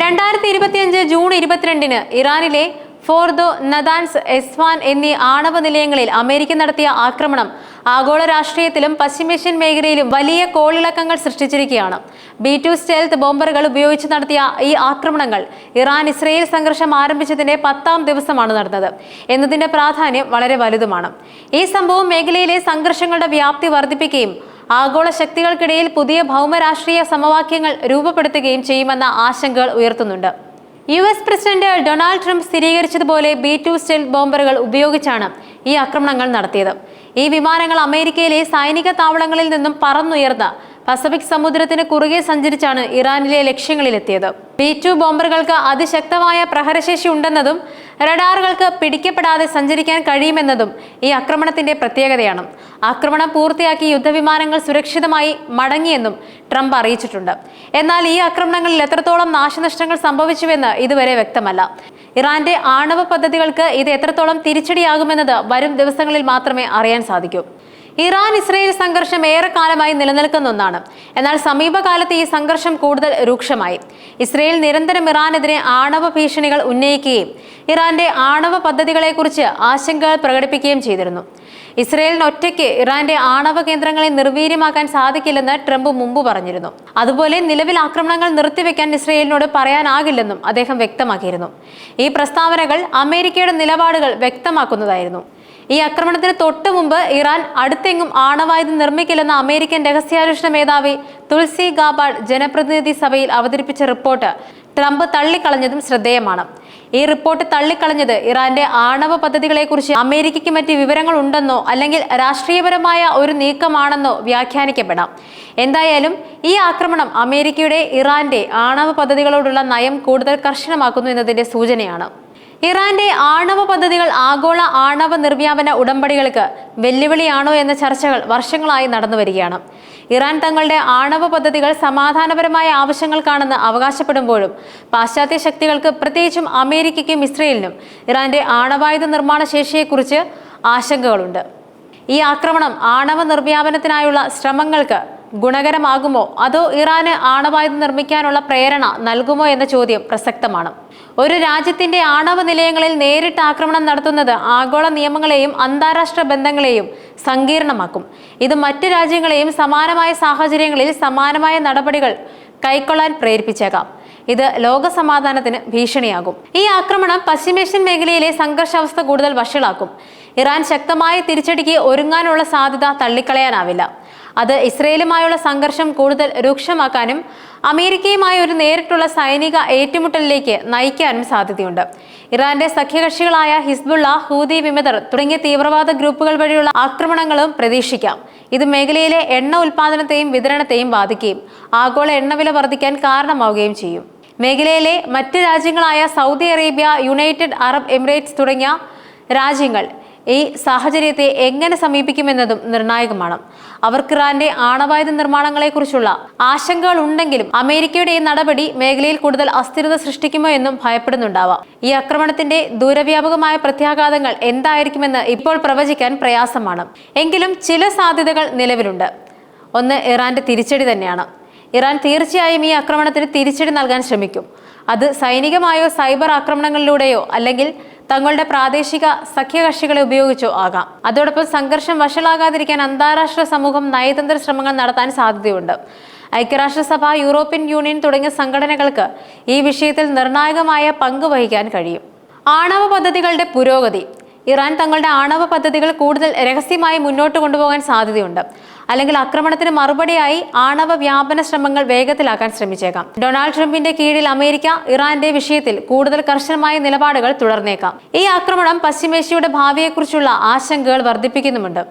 രണ്ടായിരത്തി ഇരുപത്തിയഞ്ച് ജൂൺ ഇരുപത്തിരണ്ടിന് ഇറാനിലെ ഫോർദോ നദാൻസ് എസ്വാൻ എന്നീ ആണവ നിലയങ്ങളിൽ അമേരിക്ക നടത്തിയ ആക്രമണം ആഗോള രാഷ്ട്രീയത്തിലും പശ്ചിമേഷ്യൻ മേഖലയിലും വലിയ കോളിളക്കങ്ങൾ സൃഷ്ടിച്ചിരിക്കുകയാണ്. ബി ടു സ്റ്റെൽത്ത് ബോംബറുകൾ ഉപയോഗിച്ച് നടത്തിയ ഈ ആക്രമണങ്ങൾ ഇറാൻ ഇസ്രയേൽ സംഘർഷം ആരംഭിച്ചതിന്റെ പത്താം ദിവസമാണ് നടന്നത്. എന്നതിന്റെ പ്രാധാന്യം വളരെ വലുതുമാണ്. ഈ സംഭവം മേഖലയിലെ സംഘർഷങ്ങളുടെ വ്യാപ്തി വർദ്ധിപ്പിക്കുകയും ആഗോള ശക്തികൾക്കിടയിൽ പുതിയ ഭൗമരാഷ്ട്രീയ സമവാക്യങ്ങൾ രൂപപ്പെടുത്തുകയും ചെയ്യുമെന്ന ആശങ്കകൾ ഉയർത്തുന്നുണ്ട്. U S president Donald Trump സ്ഥിരീകരിച്ചതുപോലെ B two stealth ബോംബറുകൾ ഉപയോഗിച്ചാണ് ഈ ആക്രമണങ്ങൾ നടത്തിയത്. ഈ വിമാനങ്ങൾ അമേരിക്കയിലെ സൈനിക താവളങ്ങളിൽ നിന്നും പറന്നുയർന്ന പസഫിക് സമുദ്രത്തിന് കുറുകെ സഞ്ചരിച്ചാണ് ഇറാനിലെ ലക്ഷ്യങ്ങളിലെത്തിയത്. ബി ടു ബോംബറുകൾക്ക് അതിശക്തമായ പ്രഹരശേഷി ഉണ്ടെന്നതും റഡാറുകൾക്ക് പിടിക്കപ്പെടാതെ സഞ്ചരിക്കാൻ കഴിയുമെന്നതും ഈ ആക്രമണത്തിന്റെ പ്രത്യേകതയാണ്. ആക്രമണം പൂർത്തിയാക്കി യുദ്ധവിമാനങ്ങൾ സുരക്ഷിതമായി മടങ്ങിയെന്നും ട്രംപ് അറിയിച്ചിട്ടുണ്ട്. എന്നാൽ ഈ ആക്രമണങ്ങളിൽ എത്രത്തോളം നാശനഷ്ടങ്ങൾ സംഭവിച്ചുവെന്ന് ഇതുവരെ വ്യക്തമല്ല. ഇറാന്റെ ആണവ പദ്ധതികൾക്ക് ഇത് എത്രത്തോളം തിരിച്ചടിയാകുമെന്നത് വരും ദിവസങ്ങളിൽ മാത്രമേ അറിയാൻ സാധിക്കൂ. ഇറാൻ ഇസ്രയേൽ സംഘർഷം ഏറെക്കാലമായി നിലനിൽക്കുന്ന ഒന്നാണ്. എന്നാൽ സമീപകാലത്ത് ഈ സംഘർഷം കൂടുതൽ രൂക്ഷമായി. ഇസ്രയേൽ നിരന്തരം ഇറാനെതിരെ ആണവ ഭീഷണികൾ ഉന്നയിക്കുകയും ഇറാന്റെ ആണവ പദ്ധതികളെക്കുറിച്ച് ആശങ്കകൾ പ്രകടിപ്പിക്കുകയും ചെയ്തിരുന്നു. ഇസ്രയേലിന് ഒറ്റയ്ക്ക് ഇറാന്റെ ആണവ കേന്ദ്രങ്ങളെ നിർവീര്യമാക്കാൻ സാധിക്കില്ലെന്ന് ട്രംപ് മുമ്പ് പറഞ്ഞിരുന്നു. അതുപോലെ നിലവിൽ ആക്രമണങ്ങൾ നിർത്തിവെക്കാൻ ഇസ്രയേലിനോട് പറയാനാകില്ലെന്നും അദ്ദേഹം വ്യക്തമാക്കിയിരുന്നു. ഈ പ്രസ്താവനകൾ അമേരിക്കയുടെ നിലപാടുകൾ വ്യക്തമാക്കുന്നതായിരുന്നു. ഈ ആക്രമണത്തിന് തൊട്ടു മുമ്പ് ഇറാൻ അടുത്തെങ്ങും ആണവായുധം നിർമ്മിക്കില്ലെന്ന അമേരിക്കൻ രഹസ്യാന്വേഷണ മേധാവി തുൾസി ഗാബാഡ് ജനപ്രതിനിധി സഭയിൽ അവതരിപ്പിച്ച റിപ്പോർട്ട് ട്രംപ് തള്ളിക്കളഞ്ഞതും ശ്രദ്ധേയമാണ്. ഈ റിപ്പോർട്ട് തള്ളിക്കളഞ്ഞത് ഇറാന്റെ ആണവ പദ്ധതികളെക്കുറിച്ച് അമേരിക്കയ്ക്ക് മറ്റ് വിവരങ്ങൾ ഉണ്ടെന്നോ അല്ലെങ്കിൽ രാഷ്ട്രീയപരമായ ഒരു നീക്കമാണെന്നോ വ്യാഖ്യാനിക്കപ്പെടാം. എന്തായാലും ഈ ആക്രമണം അമേരിക്കയുടെ ഇറാന്റെ ആണവ പദ്ധതികളോടുള്ള നയം കൂടുതൽ കർശനമാക്കുന്നു എന്നതിന്റെ സൂചനയാണ്. ഇറാന്റെ ആണവ പദ്ധതികൾ ആഗോള ആണവ നിർവ്യാപന ഉടമ്പടികൾക്ക് വെല്ലുവിളിയാണോ എന്ന ചർച്ചകൾ വർഷങ്ങളായി നടന്നു വരികയാണ്. ഇറാൻ തങ്ങളുടെ ആണവ പദ്ധതികൾ സമാധാനപരമായ ആവശ്യങ്ങൾക്കാണെന്ന് അവകാശപ്പെടുമ്പോഴും പാശ്ചാത്യ ശക്തികൾക്ക് പ്രത്യേകിച്ചും അമേരിക്കയ്ക്കും ഇസ്രയേലിനും ഇറാന്റെ ആണവായുധ നിർമ്മാണ ശേഷിയെക്കുറിച്ച് ആശങ്കകളുണ്ട്. ഈ ആക്രമണം ആണവ നിർവ്യാപനത്തിനായുള്ള ശ്രമങ്ങൾക്ക് ഗുണകരമാകുമോ? അതോ ഇറാന് ആണവായുധം നിർമ്മിക്കാനുള്ള പ്രേരണ നൽകുമോ എന്ന ചോദ്യം പ്രസക്തമാണ്. ഒരു രാജ്യത്തിന്റെ ആണവ നിലയങ്ങളിൽ നേരിട്ട് ആക്രമണം നടത്തുന്നത് ആഗോള നിയമങ്ങളെയും അന്താരാഷ്ട്ര ബന്ധങ്ങളെയും സങ്കീർണമാക്കും. ഇത് മറ്റ് രാജ്യങ്ങളെയും സമാനമായ സാഹചര്യങ്ങളിൽ സമാനമായ നടപടികൾ കൈക്കൊള്ളാൻ പ്രേരിപ്പിച്ചേക്കാം. ഇത് ലോക സമാധാനത്തിന് ഭീഷണിയാകും. ഈ ആക്രമണം പശ്ചിമേഷ്യൻ മേഖലയിലെ സംഘർഷാവസ്ഥ കൂടുതൽ വഷളാക്കും. ഇറാൻ ശക്തമായ തിരിച്ചടിക്ക് ഒരുങ്ങാനുള്ള സാധ്യത തള്ളിക്കളയാനാവില്ല. അത് ഇസ്രയേലുമായുള്ള സംഘർഷം കൂടുതൽ രൂക്ഷമാക്കാനും അമേരിക്കയുമായി ഒരു നേരിട്ടുള്ള സൈനിക ഏറ്റുമുട്ടലിലേക്ക് നയിക്കാനും സാധ്യതയുണ്ട്. ഇറാന്റെ സഖ്യകക്ഷികളായ ഹിസ്ബുള്ള ഹൂതി വിമതർ തുടങ്ങിയ തീവ്രവാദ ഗ്രൂപ്പുകൾ വഴിയുള്ള ആക്രമണങ്ങളും പ്രതീക്ഷിക്കാം. ഇത് മേഖലയിലെ എണ്ണ ഉൽപാദനത്തെയും വിതരണത്തെയും ബാധിക്കുകയും ആഗോള എണ്ണവില വർദ്ധിക്കാൻ കാരണമാവുകയും ചെയ്യും. മേഖലയിലെ മറ്റ് രാജ്യങ്ങളായ Saudi Arabia United Arab Emirates തുടങ്ങിയ രാജ്യങ്ങൾ ഈ സാഹചര്യത്തെ എങ്ങനെ സമീപിക്കുമെന്നതും നിർണായകമാണ്. അവർക്ക് ഇറാന്റെ ആണവായുധ നിർമ്മാണങ്ങളെക്കുറിച്ചുള്ള ആശങ്കകൾ ഉണ്ടെങ്കിലും അമേരിക്കയുടെ ഈ നടപടി മേഖലയിൽ കൂടുതൽ അസ്ഥിരത സൃഷ്ടിക്കുമോ എന്നും ഭയപ്പെടുന്നുണ്ടാവാം. ഈ ആക്രമണത്തിന്റെ ദൂരവ്യാപകമായ പ്രത്യാഘാതങ്ങൾ എന്തായിരിക്കുമെന്ന് ഇപ്പോൾ പ്രവചിക്കാൻ പ്രയാസമാണ്. എങ്കിലും ചില സാധ്യതകൾ നിലവിലുണ്ട്. ഒന്ന് ഇറാന്റെ തിരിച്ചടി തന്നെയാണ്. ഇറാൻ തീർച്ചയായും ഈ ആക്രമണത്തിന് തിരിച്ചടി നൽകാൻ ശ്രമിക്കും. അത് സൈനികമായോ സൈബർ ആക്രമണങ്ങളിലൂടെയോ അല്ലെങ്കിൽ തങ്ങളുടെ പ്രാദേശിക സഖ്യകക്ഷികളെ ഉപയോഗിച്ചോ ആകാം. അതോടൊപ്പം സംഘർഷം വഷളാകാതിരിക്കാൻ അന്താരാഷ്ട്ര സമൂഹം നയതന്ത്ര ശ്രമങ്ങൾ നടത്താൻ സാധ്യതയുണ്ട്. ഐക്യരാഷ്ട്രസഭ യൂറോപ്യൻ യൂണിയൻ തുടങ്ങിയ സംഘടനകൾക്ക് ഈ വിഷയത്തിൽ നിർണായകമായ പങ്ക് വഹിക്കാൻ കഴിയും. ആണവ പദ്ധതികളുടെ പുരോഗതി ഇറാൻ തങ്ങളുടെ ആണവ പദ്ധതികൾ കൂടുതൽ രഹസ്യമായി മുന്നോട്ട് കൊണ്ടുപോകാൻ സാധ്യതയുണ്ട്. അല്ലെങ്കിൽ ആക്രമണത്തിന് മറുപടിയായി ആണവ വ്യാപന ശ്രമങ്ങൾ വേഗത്തിലാക്കാൻ ശ്രമിച്ചേക്കാം. ഡൊണാൾഡ് ട്രംപിന്റെ കീഴിൽ അമേരിക്ക ഇറാന്റെ വിഷയത്തിൽ കൂടുതൽ കർശനമായ നിലപാടുകൾ തുടർന്നേക്കാം. ഈ ആക്രമണം പശ്ചിമേഷ്യയുടെ ഭാവിയെക്കുറിച്ചുള്ള ആശങ്കകൾ വർദ്ധിപ്പിക്കുന്നുമുണ്ട്.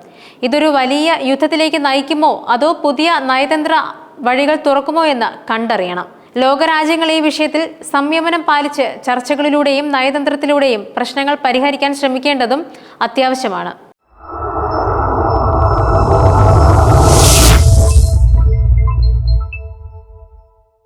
ഇതൊരു വലിയ യുദ്ധത്തിലേക്ക് നയിക്കുമോ? അതോ പുതിയ നയതന്ത്ര വഴികൾ തുറക്കുമോ എന്ന് കണ്ടറിയണം. ലോകരാജ്യങ്ങൾ ഈ വിഷയത്തിൽ സംയമനം പാലിച്ച് ചർച്ചകളിലൂടെയും നയതന്ത്രത്തിലൂടെയും പ്രശ്നങ്ങൾ പരിഹരിക്കാൻ ശ്രമിക്കേണ്ടതും അത്യാവശ്യമാണ്.